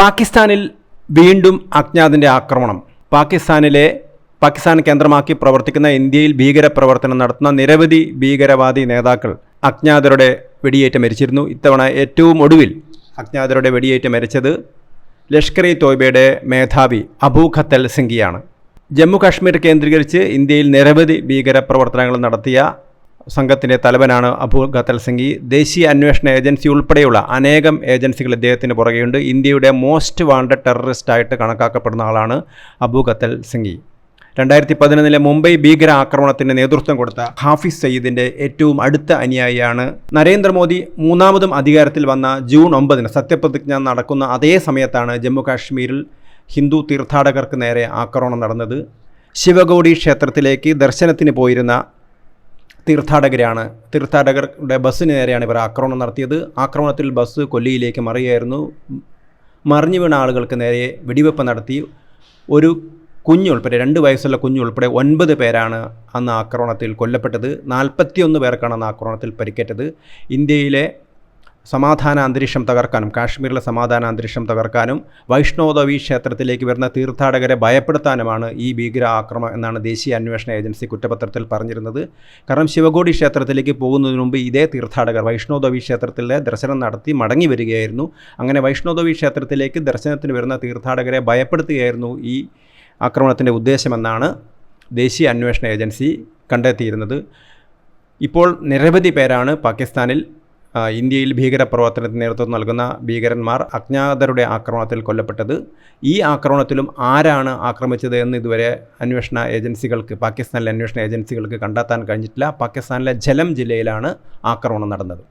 പാകിസ്ഥാനിൽ വീണ്ടും അജ്ഞാതിന്റെ ആക്രമണം. പാകിസ്ഥാനിലെ പാകിസ്ഥാൻ കേന്ദ്രമാക്കി പ്രവർത്തിക്കുന്ന ഇന്ത്യയിൽ ഭീകരപ്രവർത്തനം നടത്തുന്ന നിരവധി ഭീകരവാദി നേതാക്കൾ അജ്ഞാതരുടെ വെടിയേറ്റ് മരിച്ചിരുന്നു. ഇത്തവണ ഏറ്റവും ഒടുവിൽ അജ്ഞാതരുടെ വെടിയേറ്റ് മരിച്ചത് ലഷ്കർ ഇ തോയ്ബയുടെ മേധാവി അബൂ ഖത്തൽ സിംഗിയാണ്. ജമ്മു കാശ്മീർ കേന്ദ്രീകരിച്ച് ഇന്ത്യയിൽ നിരവധി ഭീകരപ്രവർത്തനങ്ങൾ നടത്തിയ സംഘത്തിന്റെ തലവനാണ് അബു ഖത്തൽ സിംഗി. ദേശീയ അന്വേഷണ ഏജൻസി ഉൾപ്പെടെയുള്ള അനേകം ഏജൻസികൾ ഇദ്ദേഹത്തിന് പുറകെയുണ്ട്. ഇന്ത്യയുടെ മോസ്റ്റ് വാണ്ടഡ് ടെററിസ്റ്റ് ആയിട്ട് കണക്കാക്കപ്പെടുന്ന ആളാണ് അബു ഖത്തൽ സിംഗി. രണ്ടായിരത്തി പതിനൊന്നിലെ മുംബൈ ഭീകര ആക്രമണത്തിന് നേതൃത്വം കൊടുത്ത ഹാഫിസ് സയ്യിദിന്റെ ഏറ്റവും അടുത്ത അനുയായിയാണ് നരേന്ദ്രമോദി. മൂന്നാമതും അധികാരത്തിൽ വന്ന ജൂൺ ഒമ്പതിന് സത്യപ്രതിജ്ഞ നടക്കുന്ന അതേ സമയത്താണ് ജമ്മു കാശ്മീരിൽ ഹിന്ദു തീർത്ഥാടകർക്ക് നേരെ ആക്രമണം നടന്നത്. ശിവഗൗഡി ക്ഷേത്രത്തിലേക്ക് ദർശനത്തിന് പോയിരുന്ന തീർത്ഥാടകരാണ്. തീർത്ഥാടകരുടെ ബസ്സിന് നേരെയാണ് ഇവർ ആക്രമണം നടത്തിയത്. ആക്രമണത്തിൽ ബസ് കൊല്ലിയിലേക്ക് മറിയായിരുന്നു മറിഞ്ഞു വീണ ആളുകൾക്ക് നേരെ വെടിവെപ്പ് നടത്തി. ഒരു കുഞ്ഞുൾപ്പെടെ രണ്ട് വയസ്സുള്ള കുഞ്ഞുൾപ്പെടെ ഒൻപത് പേരാണ് അന്ന് ആക്രമണത്തിൽ കൊല്ലപ്പെട്ടത്. നാൽപ്പത്തിയൊന്ന് പേർക്കാണ് അന്ന് ആക്രമണത്തിൽ പരിക്കേറ്റത്. ഇന്ത്യയിലെ സമാധാന അന്തരീക്ഷം തകർക്കാനും കാശ്മീരിലെ സമാധാന അന്തരീക്ഷം തകർക്കാനും വൈഷ്ണോദേവി ക്ഷേത്രത്തിലേക്ക് വരുന്ന തീർത്ഥാടകരെ ഭയപ്പെടുത്താനുമാണ് ഈ ഭീകര ആക്രമണം എന്നാണ് ദേശീയ അന്വേഷണ ഏജൻസി കുറ്റപത്രത്തിൽ പറഞ്ഞിരുന്നത്. കാരണം ശിവഗോഡി ക്ഷേത്രത്തിലേക്ക് പോകുന്നതിന് മുമ്പ് ഇതേ തീർത്ഥാടകർ വൈഷ്ണോദേവി ക്ഷേത്രത്തിലെ ദർശനം നടത്തി മടങ്ങി വരികയായിരുന്നു. അങ്ങനെ വൈഷ്ണോദേവി ക്ഷേത്രത്തിലേക്ക് ദർശനത്തിന് വരുന്ന തീർത്ഥാടകരെ ഭയപ്പെടുത്തുകയായിരുന്നു ഈ ആക്രമണത്തിന്റെ ഉദ്ദേശമെന്നാണ് ദേശീയ അന്വേഷണ ഏജൻസി കണ്ടെത്തിയിരുന്നത്. ഇപ്പോൾ നിരവധി പേരാണ് പാകിസ്ഥാനിൽ ഇന്ത്യയിൽ ഭീകരപ്രവർത്തനത്തിന് നേതൃത്വം നൽകുന്ന ഭീകരന്മാർ അജ്ഞാതരുടെ ആക്രമണത്തിൽ കൊല്ലപ്പെട്ടത്. ഈ ആക്രമണത്തിലും ആരാണ് ആക്രമിച്ചത് എന്ന് ഇതുവരെ അന്വേഷണ ഏജൻസികൾക്ക് പാകിസ്ഥാനിലെ അന്വേഷണ ഏജൻസികൾക്ക് കണ്ടെത്താൻ കഴിഞ്ഞിട്ടില്ല. പാകിസ്ഥാനിലെ ജലം ജില്ലയിലാണ് ആക്രമണം നടന്നത്.